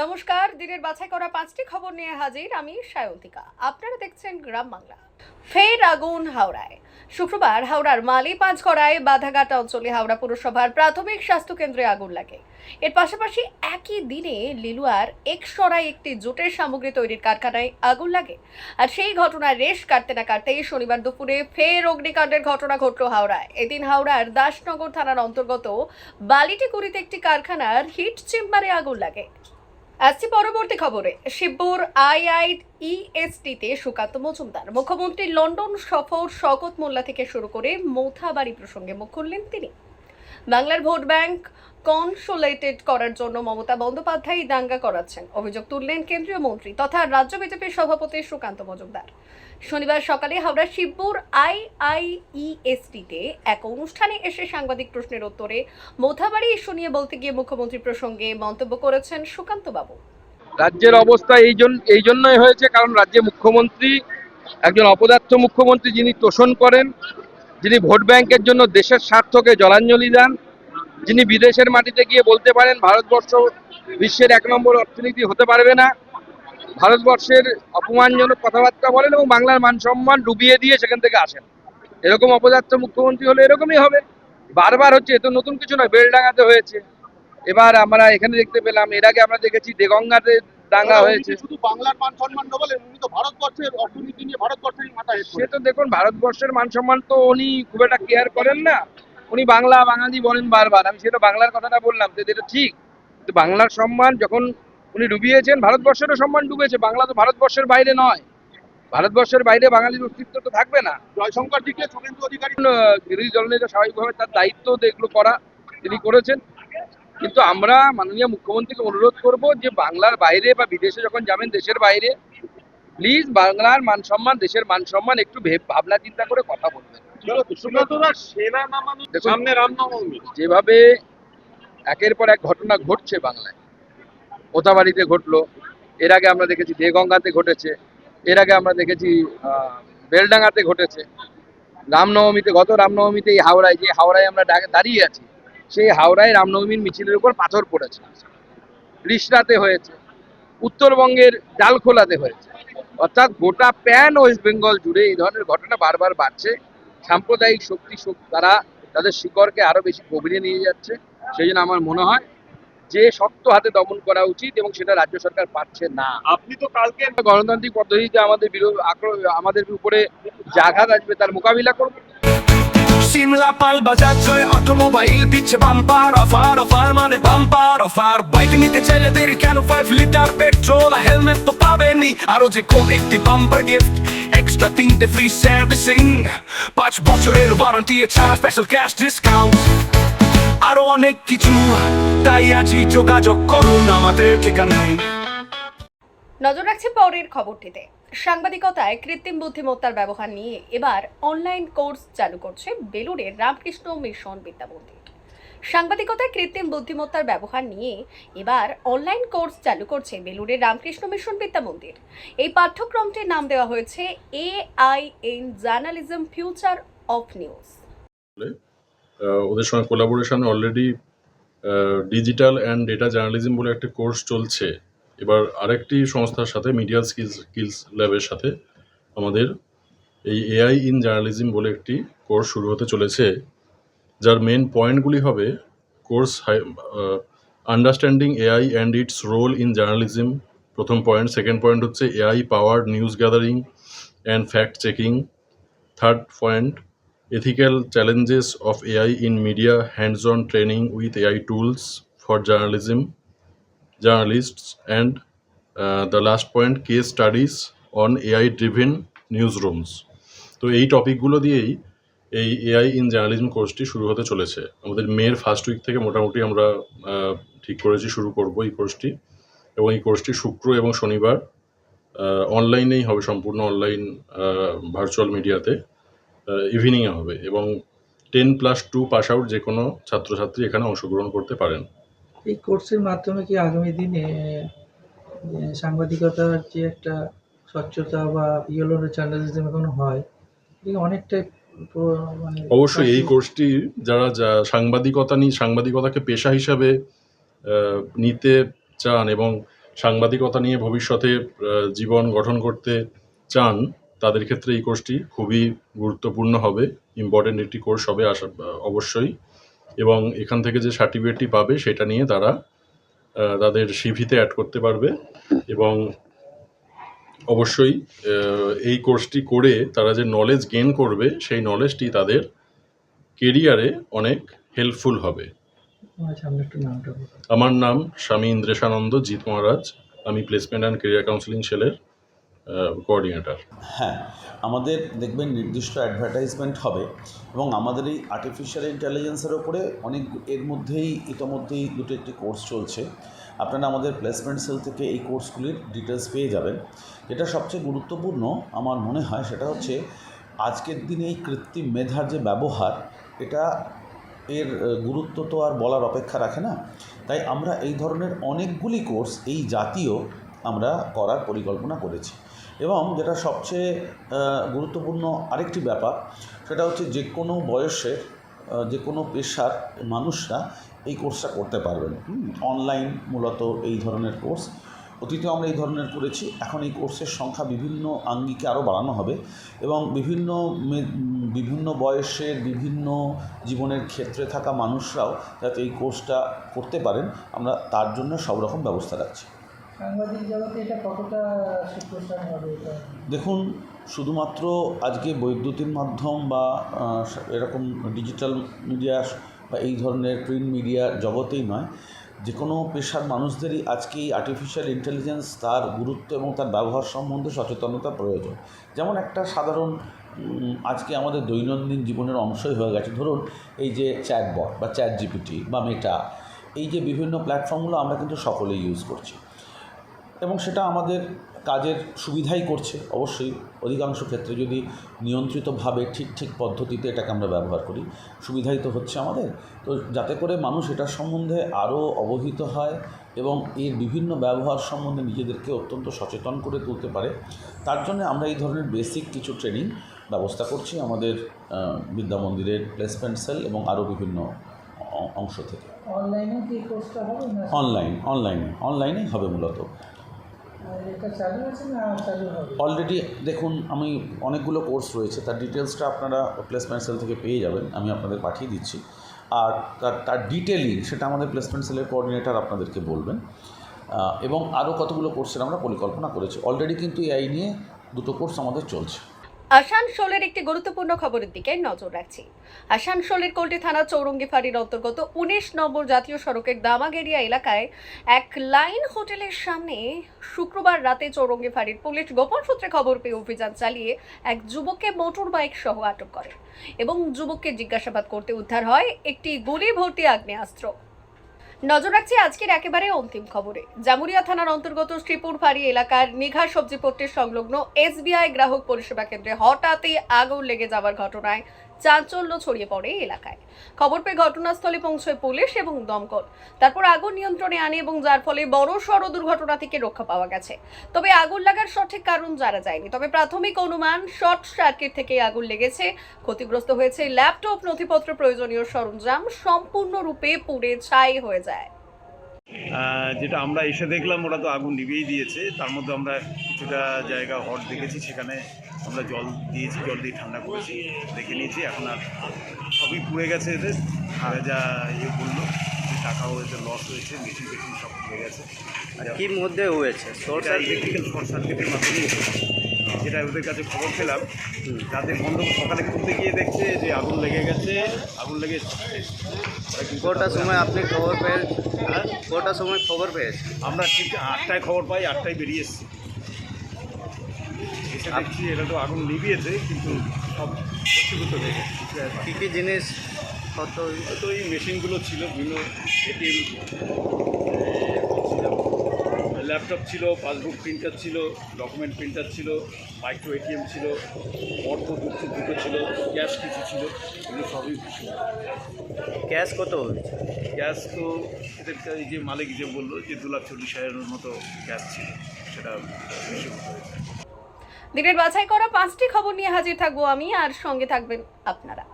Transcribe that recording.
নমস্কার, দিনের বাছাই করা পাঁচটি খবর নিয়ে হাজির আমি সায়ন্তিকা। আপনারা দেখছেন গ্রাম বাংলা। ফের আগুন হাওড়ায়। শুক্রবার হাওড়ার মালি পাঁচগড়ায় বাধাঘাট অঞ্চলে হাওড়া পুরসভার প্রাথমিক স্বাস্থ্য কেন্দ্রে আগুন লাগে। এর পাশাপাশি একই দিনে লিলুয়ার একসরায় একটি জোটের সামগ্রী তৈরির কারখানায় আগুন লাগে। আর সেই ঘটনার রেশ কাটতে না কাটতেই শনিবার দুপুরে ফের অগ্নিকাণ্ডের ঘটনা ঘটল হাওড়ায়। এদিন হাওড়ার দাসনগর থানার অন্তর্গত বালিটিকুড়িতে একটি কারখানার হিট চেম্বারে আগুন লাগে। আসছি পরবর্তী খবরে। শিবপুর আইআই ইএসটিতে সুকান্ত মজুমদার। মুখ্যমন্ত্রী লন্ডন সফর শকত মোল্লা থেকে শুরু করে মৌথাবাড়ি প্রসঙ্গে মুখ খুললেন তিনি। বাংলার ভোট ব্যাংক কনসোলেটেড করার জন্য মমতা বন্দ্যোপাধ্যায় দাঙ্গা করাচ্ছেন। অভিযোগ তুললেন কেন্দ্রীয় মন্ত্রী তথা রাজ্য বিজেপির সভাপতি সুকান্ত মজুমদার। শনিবার সকালে হাওড়া শিবপুর আইআইইএসটিতে এক অনুষ্ঠানে এসে সাংবাদিক প্রশ্নের উত্তরে মোথাবাড়ি ইস্যু নিয়ে বলতে গিয়ে মুখ্যমন্ত্রী প্রসঙ্গে মন্তব্য করেছেন সুকান্ত বাবু রাজ্যের অবস্থা এই জন্য এই জন্যই হয়েছে, কারণ রাজ্যে মুখ্যমন্ত্রী একজন অপদার্থ মুখ্যমন্ত্রী যিনি তোষণ করেন যিনি ভোট ব্যাংকের জন্য দেশের স্বার্থকে জলাঞ্জলি দেন, যিনি বিদেশের মাটিতে গিয়ে বলতে পারেন ভারতবর্ষ বিশ্বের এক নম্বর অর্থনীতি হতে পারবে না, ভারতবর্ষের অপমানজনক কথাবার্তা বলেন এবং বাংলার মান সম্মান ডুবিয়ে দিয়ে সেখান থেকে আসেন। এরকম অপদার্থ মুখ্যমন্ত্রী হলে এরকমই হবে। বারবার হচ্ছে তো নতুন কিছু নয়, বেলডাঙ্গাতে হয়েছে। এবার আমরা এখানে দেখতে পেলাম, এর আগে আমরা দেখেছি দেগঙ্গাতে দাঙ্গা হয়েছে। শুধু বাংলার মান সম্মান না বলেন উনি তো ভারতবর্ষের অর্থনীতি নিয়ে ভারতবর্ষের মাথা সে তো দেখুন ভারতবর্ষের মান সম্মান তো উনি খুব একটা কেয়ার করেন না। উনি বাংলা বাঙালি বলেন বারবার। আমি সেটা বাংলার কথাটা বললাম যে এটা ঠিক। বাংলার সম্মান যখন উনি ডুবিয়েছেন ভারতবর্ষেরও সম্মান ডুবেছে। বাংলা তো ভারতবর্ষের বাইরে নয়। ভারতবর্ষের বাইরে বাঙালির অস্তিত্ব তো থাকবে না। জয়শঙ্কর দিকে শুভেন্দু অধিকারী বিরোধী দলনেতা স্বাভাবিকভাবে তার দায়িত্ব এগুলো করা তিনি করেছেন। কিন্তু আমরা মাননীয় মুখ্যমন্ত্রীকে অনুরোধ করব যে বাংলার বাইরে বা বিদেশে যখন যাবেন দেশের বাইরে প্লিজ বাংলার মান সম্মান দেশের মান সম্মান একটু ভেব- ভাবনা চিন্তা করে কথা বলবেন। যেভাবে একের পর এক ঘটনা ঘটছে বাংলায় ওতাবাড়িতে ঘটলো এর আগে আমরা দেখেছি দেগঙ্গাতে ঘটেছে এর আগে আমরা দেখেছি আহ, বেলডাঙ্গাতে ঘটেছে। রামনবমীতে গত রামনবমীতে এই হাওড়ায় যে হাওড়ায় আমরা দাঁড়িয়ে আছি সেই হাওড়ায় রামনবমীর মিছিলের উপর পাথর পড়েছে। রিসরাতে হয়েছে উত্তরবঙ্গের ডালখোলাতে হয়েছে। অর্থাৎ গোটা প্যান ওয়েস্ট বেঙ্গল জুড়ে এই ধরনের ঘটনা বারবার বাড়ছে। সাম্প্রদায়িক শক্তি শক্তি তারা তাদের শিকড়কে আরও বেশি গভীরে নিয়ে যাচ্ছে। সেই জন্য আমার মনে হয় যে শক্ত হাতে দমন করা উচিত এবং সেটা রাজ্য সরকার পাচ্ছে না। আপনি তো কালকে গণতান্ত্রিক পদ্ধতিতে আমাদের বিরোধ আমাদের উপরে যে আঘাত আসবে তার মোকাবিলা করব। Simla pal বাজাচ্ছে অটোমোবাইল দিচ্ছে বাম্পার, অফার অফার মানে বাম্পার, অফার। বাইক নিতে চাইলে দেরি কেন? ফাইভ লিটার পেট্রোল হেলমেট তো পাবেনই। আরও যে কোন একটি বাম্পার গিফট এক্সট্রা তিনটে ফ্রি সার্ভিসিং পাঁচ বছরের ওয়ারেন্টি এছাড়া স্পেশাল ক্যাশ ডিসকাউন্ট আরও অনেক কিছু, তাই আজই যোগাযোগ করুন আমাদের ঠিকানায়। নজর রাখছি পরের খবরটিতে। সাংবাদিকতায় কৃত্রিম বুদ্ধিমত্তার ব্যবহার নিয়ে এবার অনলাইন কোর্স চালু করছে বেলুড়ের রামকৃষ্ণ মিশন বিদ্যা মন্দির সাংবাদিকতায় কৃত্রিম বুদ্ধিমত্তার ব্যবহার নিয়ে এবার অনলাইন কোর্স চালু করছে বেলুড়ের রামকৃষ্ণ মিশন বিদ্যা মন্দির এই পাঠ্যক্রমটির নাম দেওয়া হয়েছে A I journalism future of news ওদের সঙ্গে collaboration already digital and data journalism বলে একটা কোর্স চলছে। এবার আরেকটি সংস্থার সাথে মিডিয়া স্কিলস স্কিলস ল্যাবের সাথে আমাদের এই এআই ইন জার্নালিজম বলে একটি কোর্স শুরু হতে চলেছে যার মেন পয়েন্টগুলি হবে course understanding AI and its role in journalism প্রথম পয়েন্ট সেকেন্ড পয়েন্ট হচ্ছে AI powered news gathering and fact checking third point ethical challenges of AI in media, hands-on training with AI tools for journalism, journalists, and uh, the last point, case studies on AI-driven newsrooms. তো এই টপিকগুলো দিয়েই এই AI in journalism কোর্সটি শুরু হতে চলেছে। আমাদের মেয়ের ফার্স্ট উইক থেকে মোটামুটি আমরা ঠিক করেছি শুরু করব এই কোর্সটি এবং এই কোর্সটি শুক্র এবং শনিবার অনলাইনেই হবে সম্পূর্ণ অনলাইন ভার্চুয়াল মিডিয়াতে ইভিনিংয়ে হবে। এবং ten plus two pass out যে কোনো ছাত্রছাত্রী এখানে অংশগ্রহণ করতে পারেন। এই কোর্সের মাধ্যমে কি আগামী দিনে সাংবাদিকতার যে একটা স্বচ্ছতা বা ইয়েলো জার্নালিজম এখন হয় অনেকটাই মানে অবশ্যই এই কোর্সটি যারা যা সাংবাদিকতা নিয়ে সাংবাদিকতাকে পেশা হিসাবে নিতে চান এবং সাংবাদিকতা নিয়ে ভবিষ্যতে জীবন গঠন করতে চান তাদের ক্ষেত্রে এই কোর্সটি খুবই গুরুত্বপূর্ণ হবে ইম্পর্টেন্ট একটি কোর্স হবে আশা অবশ্যই। এবং এখান থেকে যে সার্টিফিকেটটি পাবে সেটা নিয়ে তারা তাদের সিভিতে অ্যাড করতে পারবে এবং অবশ্যই এই কোর্সটি করে তারা যে নলেজ গেইন করবে সেই নলেজটি তাদের কেরিয়ারে অনেক হেল্পফুল হবে বলো। আমার নাম স্বামী ইন্দ্রেশানন্দ জিৎ মহারাজ আমি প্লেসমেন্ট অ্যান্ড কেরিয়ার কাউন্সিলিং সেলের কোঅর্ডিনেটর হ্যাঁ আমাদের দেখবেন নির্দিষ্ট অ্যাডভার্টাইজমেন্ট হবে এবং আমাদের এই আর্টিফিশিয়াল ইন্টেলিজেন্সের ওপরে অনেক, এর মধ্যেই, ইতোমধ্যেই দুটো একটি কোর্স চলছে। আপনারা আমাদের প্লেসমেন্ট সেল থেকে এই কোর্সগুলির ডিটেলস পেয়ে যাবেন। যেটা সবচেয়ে গুরুত্বপূর্ণ আমার মনে হয় সেটা হচ্ছে, আজকের দিনে এই কৃত্রিম মেধার যে ব্যবহার, এটা এর গুরুত্ব তো আর বলার অপেক্ষা রাখে না। তাই আমরা এই ধরনের অনেকগুলি কোর্স এই জাতীয় আমরা করার পরিকল্পনা করেছি। এবং যেটা সবচেয়ে গুরুত্বপূর্ণ আরেকটি ব্যাপার, সেটা হচ্ছে যে কোনো বয়সের যে কোনো পেশার মানুষরা এই কোর্সটা করতে পারবেন। অনলাইন মূলত এই ধরনের কোর্স। অতীতে আমরা এই ধরনের করেছি, এখন এই কোর্সের সংখ্যা বিভিন্ন আঙ্গিকে আরও বাড়ানো হবে এবং বিভিন্ন বিভিন্ন বয়সের বিভিন্ন জীবনের ক্ষেত্রে থাকা মানুষরাও যাতে এই কোর্সটা করতে পারেন, আমরা তার জন্য সব রকম ব্যবস্থা রাখছি। দেখুন, শুধুমাত্র আজকে বৈদ্যুতিন মাধ্যম বা এরকম ডিজিটাল মিডিয়া বা এই ধরনের প্রিন্ট মিডিয়া জগতেই নয় যে কোনো পেশার মানুষদেরই আজকে এই আর্টিফিশিয়াল ইন্টেলিজেন্স তার গুরুত্ব এবং তার ব্যবহার সম্বন্ধে সচেতনতা প্রয়োজন। যেমন একটা সাধারণ আজকে আমাদের দৈনন্দিন জীবনের অংশই হয়ে গেছে। ধরুন, এই যে চ্যাটবট বা চ্যাট জিপিটি বা মেটা এই যে বিভিন্ন প্ল্যাটফর্মগুলো আমরা কিন্তু সকলেই ইউজ করছি। এবং সেটা আমাদের কাজের সুবিধাই করছে অবশ্যই অধিকাংশ ক্ষেত্রে যদি নিয়ন্ত্রিতভাবে ঠিক ঠিক পদ্ধতিতে এটাকে আমরা ব্যবহার করি সুবিধাই তো হচ্ছে আমাদের। তো যাতে করে মানুষ এটার সম্বন্ধে আরও অবহিত হয় এবং এর বিভিন্ন ব্যবহার সম্বন্ধে নিজেদেরকে অত্যন্ত সচেতন করে তুলতে পারে তার জন্য আমরা এই ধরনের বেসিক কিছু ট্রেনিং ব্যবস্থা করছি আমাদের বিদ্যা মন্দিরের প্লেসমেন্ট সেল এবং আরও বিভিন্ন অংশ থেকে। অনলাইনে অনলাইন অনলাইনে অনলাইনেই হবে মূলত। অলরেডি দেখুন, আমি অনেকগুলো কোর্স রয়েছে, তার ডিটেলসটা আপনারা প্লেসমেন্ট সেল থেকে পেয়ে যাবেন, আমি আপনাদের পাঠিয়ে দিচ্ছি। আর তার তার ডিটেলিং সেটা আমাদের প্লেসমেন্ট সেলের কোঅর্ডিনেটর আপনাদেরকে বলবেন। এবং আরও কতগুলো কোর্সের আমরা পরিকল্পনা করেছি। অলরেডি কিন্তু এই নিয়ে দুটো কোর্স আমাদের চলছে। আসানসোলের একটি গুরুত্বপূর্ণ খবরের দিকে নজর রাখছি। আসানসোলের কোল্টি থানা চৌরঙ্গি ফাঁড়ির অন্তর্গত উনিশ নম্বর জাতীয় সড়কের দামাগেরিয়া এলাকায় এক লাইন হোটেলের সামনে শুক্রবার রাতে চৌরঙ্গি ফাঁড়ির পুলিশ গোপন সূত্রে খবর পেয়ে অভিযান চালিয়ে এক যুবককে মোটর বাইক সহ আটক করে এবং যুবককে জিজ্ঞাসাবাদ করতে উদ্ধার হয় একটি গুলি ভর্তি আগ্নেয়াস্ত্র। নজর রাখছি আজকের একেবারে অন্তিম খবরে। জামুরিয়া থানার অন্তর্গত শ্রীপুর ফাঁড়ি এলাকার নিঘা সবজি পট্টির সংলগ্ন এসবিআই গ্রাহক পরিষেবা কেন্দ্রে হঠাৎই আগুন লেগে যাওয়ার ঘটনায় চাঞ্চল্য ছড়িয়ে পড়ে এলাকায়। খবর পেয়ে ঘটনাস্থলে পৌঁছয় পুলিশ এবং দমকল। তারপর আগুন নিয়ন্ত্রণে আনে এবং যার ফলে বড় সড় দুর্ঘটনা থেকে রক্ষা পাওয়া গেছে। তবে আগুন লাগার সঠিক কারণ জানা যায়নি। তবে প্রাথমিক অনুমান, শর্ট সার্কিট থেকে আগুন লেগেছে। ক্ষতিগ্রস্ত হয়েছে ল্যাপটপ, নথিপত্র প্রয়োজনীয় সরঞ্জাম, সম্পূর্ণরূপে পুড়ে ছাই হয়ে যায়। যেটা আমরা এসে দেখলাম ওরা তো আগুন নিভিয়েই দিয়েছে। তার মধ্যে আমরা কিছুটা জায়গা হট দেখেছি সেখানে আমরা জল দিয়েছি জল দিয়ে ঠান্ডা করেছি দেখে নিয়েছি। এখন আর সবই পুড়ে গেছে এদের। আর যা ইয়ে বলল যে টাকাও এদের লস হয়েছে মেশিন টেশিন সব পুড়ে গেছে। আর কি মধ্যে হয়েছে? শর্ট সার্কিট শর্ট সার্কিটের মাধ্যমে যেটা ওদের কাছে খবর পেলাম রাতে বন্ধ সকালে খুলতে গিয়ে দেখছে যে আগুন লেগে গেছে আগুন লেগে কটার সময় আপনি খবর পেয়ে হ্যাঁ? কটার সময় খবর পেয়েছেন আমরা ঠিক আটটায় খবর পাই আটটায় বেরিয়ে এসেছি এসে দেখছি এটা তো আগুন নিভিয়েছে কিন্তু সব ক্ষতিগ্রস্ত হয়ে গেছে কী কী জিনিস। তো এই মেশিনগুলো ছিল বিভিন্ন এটিএম ল্যাপটপ ছিল পাসবুক প্রিন্টার ছিল ডকুমেন্ট প্রিন্টার ছিল মাইক্রো এটিএম ছিল অর্থ দুটো দুটো ছিল ক্যাশ কিছু ছিল এগুলো সবই ছিল। ক্যাশ কত গ্যাস তো এদের যে মালিক যে বলল যে দু লাখ চল্লিশ হাজারের মতো গ্যাস ছিল সেটা বেশি দিনের বাছাই করা পাঁচটি খবর নিয়ে হাজির থাকব আমি আর সঙ্গে থাকবেন আপনারা।